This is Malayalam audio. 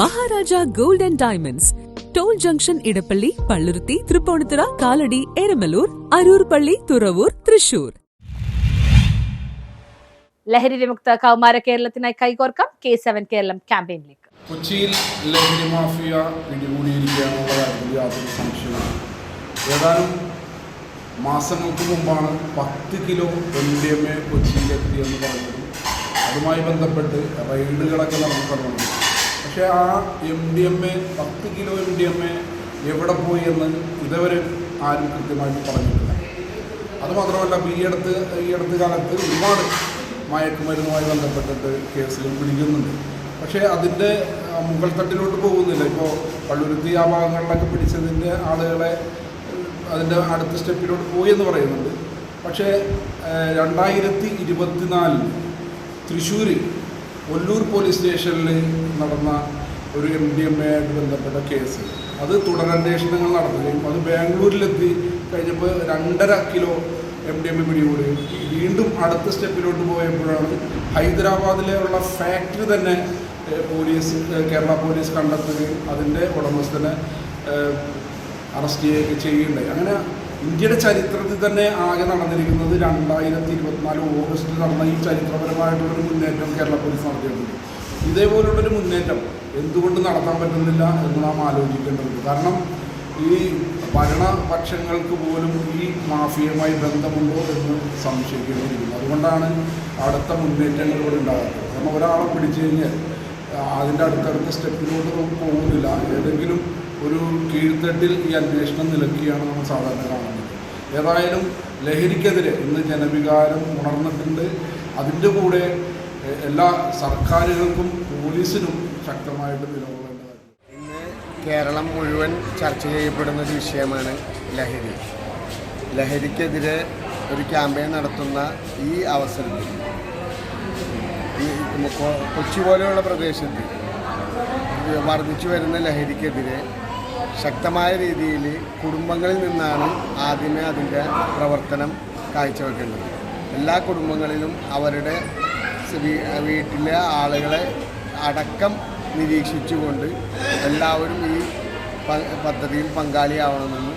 Maharaja gold and diamonds. Toll junction Edappally Palluruthy Tripunithura Kalady Eramalloor Aroor പള്ളി തുറവൂർ തൃശൂർ. ലഹരി വിമുക്ത കൗമാര കേരളത്തിനായി കൈകോർക്കാം കെ സെവൻ കേരളം ക്യാമ്പയിനിലേക്ക്. കൊച്ചിയിൽ ലഹരി മാഫിയ പിടികൂടിയിരിക്കുകയാണെന്നുള്ള കാര്യത്തിൽ യാതൊരു സംശയമില്ല ഏതാനും മാസങ്ങൾക്ക് മുമ്പാണ് പത്ത് kilo M D M A കൊച്ചിയിലെത്തിയെന്ന് പറഞ്ഞത് അതുമായി ബന്ധപ്പെട്ട് റെയ്ഡുകളൊക്കെ നടന്നിട്ടുണ്ട് പക്ഷേ ആ എം ഡി എം എ പത്ത് kilo M D M A എവിടെ പോയി എന്ന് ഇതുവരെ ആരും കൃത്യമായിട്ട് പറഞ്ഞിട്ടില്ല. അതുമാത്രമല്ല ഈ അടുത്ത് ഈ അടുത്ത കാലത്ത് ഒരുപാട് മയക്കുമരുന്നുമായി ബന്ധപ്പെട്ടിട്ട് കേസുകൾ പിടിക്കുന്നുണ്ട്. പക്ഷേ അതിന്റെ മുകൾ തട്ടിലോട്ട് പോകുന്നില്ല. ഇപ്പോൾ പള്ളുരുത്തി ആ ഭാഗങ്ങളിലൊക്കെ പിടിച്ചതിന്റെ ആളുകളെ അതിന്റെ അടുത്ത സ്റ്റെപ്പിലോട്ട് പോയി എന്ന് പറയുന്നുണ്ട്. പക്ഷേ രണ്ടായിരത്തി ഇരുപത്തിനാലിൽ തൃശ്ശൂർ ഒല്ലൂർ പോലീസ് സ്റ്റേഷനിൽ നടന്ന ഒരു എം ഡി എം എയായിട്ട് ബന്ധപ്പെട്ട കേസ്. അത് തുടരന്വേഷണങ്ങൾ നടത്തുകയും അത് ബാംഗ്ലൂരിലെത്തി. കഴിഞ്ഞപ്പോൾ രണ്ടര kilo M D M A പിടികൂടുകയും വീണ്ടും അടുത്ത സ്റ്റെപ്പിലോട്ട് പോയപ്പോഴാണ് ഹൈദരാബാദിലെ ഉള്ള ഫാക്ടറി തന്നെ പോലീസ് കേരള പോലീസ് കണ്ടെത്തുകയും അതിന്റെ ഉടമസ്ഥനെ അറസ്റ്റ് ചെയ്യുകയൊക്കെ ചെയ്യുകയുണ്ടായി. അങ്ങനെ ഇന്ത്യയുടെ ചരിത്രത്തിൽ തന്നെ ആകെ നടന്നിരിക്കുന്നത് രണ്ടായിരത്തി ഇരുപത്തിനാല് ഓഗസ്റ്റിൽ നടന്ന ഈ ചരിത്രപരമായിട്ടുള്ളൊരു മുന്നേറ്റം കേരള പോലീസ് നടത്തിയിട്ടുണ്ട്. ഇതേപോലുള്ളൊരു മുന്നേറ്റം എന്തുകൊണ്ട് നടത്താൻ പറ്റുന്നില്ല എന്ന് നാം ആലോചിക്കേണ്ടതുണ്ട്. കാരണം ഈ ഭരണപക്ഷങ്ങൾക്ക് പോലും ഈ മാഫിയയുമായി ബന്ധമുണ്ടോ എന്ന് സംശയിക്കേണ്ടിയിരിക്കുന്നു. അതുകൊണ്ടാണ് അടുത്ത മുന്നേറ്റങ്ങൾ ഇവിടെ ഉണ്ടാകുന്നത്. കാരണം ഒരാളെ പിടിച്ചു കഴിഞ്ഞാൽ അതിന്റെ അടുത്തടുത്ത സ്റ്റെപ്പിലോട്ട് നമുക്ക് പോകുന്നില്ല. ഏതെങ്കിലും ഒരു കീഴ്ത്തട്ടിൽ ഈ അന്വേഷണം നിലക്കുകയാണ് നമ്മൾ സാധാരണ കാണുന്നത്. ഏതായാലും ലഹരിക്കെതിരെ ഇന്ന് ജനവികാരം ഉണർന്നിട്ടുണ്ട്. അതിന്റെ കൂടെ എല്ലാ സർക്കാരുകൾക്കും പോലീസിനും ശക്തമായിട്ട് നിലകൊള്ളേണ്ടതാണ് ഇന്ന് കേരളം മുഴുവൻ ചർച്ച ചെയ്യപ്പെടുന്ന ഒരു വിഷയമാണ് ലഹരി. ലഹരിക്കെതിരെ ഒരു ക്യാമ്പയിൻ നടത്തുന്ന ഈ അവസരത്തിൽ ഈ കൊച്ചി പോലെയുള്ള പ്രദേശത്ത് വർദ്ധിച്ചു വരുന്ന ലഹരിക്കെതിരെ ശക്തമായ രീതിയിൽ കുടുംബങ്ങളിൽ നിന്നാണ് ആദ്യമേ അതിന്റെ പ്രവർത്തനം കാഴ്ചവെക്കേണ്ടത്. എല്ലാ കുടുംബങ്ങളിലും അവരുടെ വീട്ടിലെ ആളുകളെ അടക്കം നിരീക്ഷിച്ചുകൊണ്ട് എല്ലാവരും ഈ പദ്ധതിയിൽ പങ്കാളിയാവണമെന്ന്